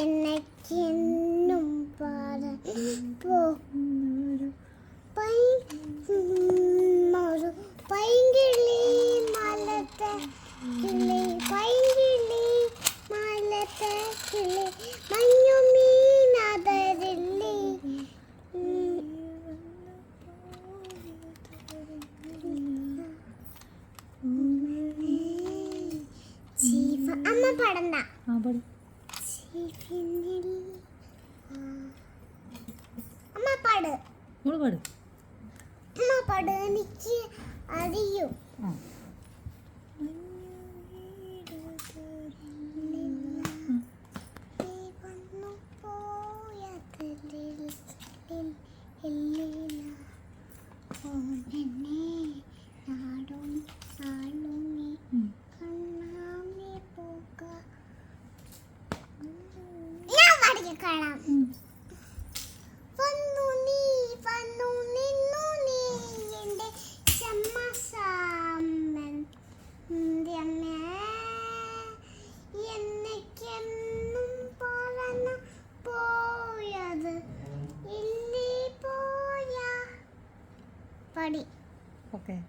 എനിക്കെന്നും പറഞ്ഞു പൈ പൈങ്കിളി മലത്തെ കിളി പൈങ്കിളി മലത്തെ കിളി മഞ്ഞു മീനതരില്ലേ അമ്മ പാടണ്ട. മോൾ പാട്. പാട് എനിക്ക് അറിയും. ആ. ഉം. വന്നു നീ വന്നു നിന്നു നീ എന്റെ ചമ്മസാമൻ എന്നേക്കെന്നും പറന്നു പോയത് ഇല്ലി പോയ പടി. ഓക്കെ.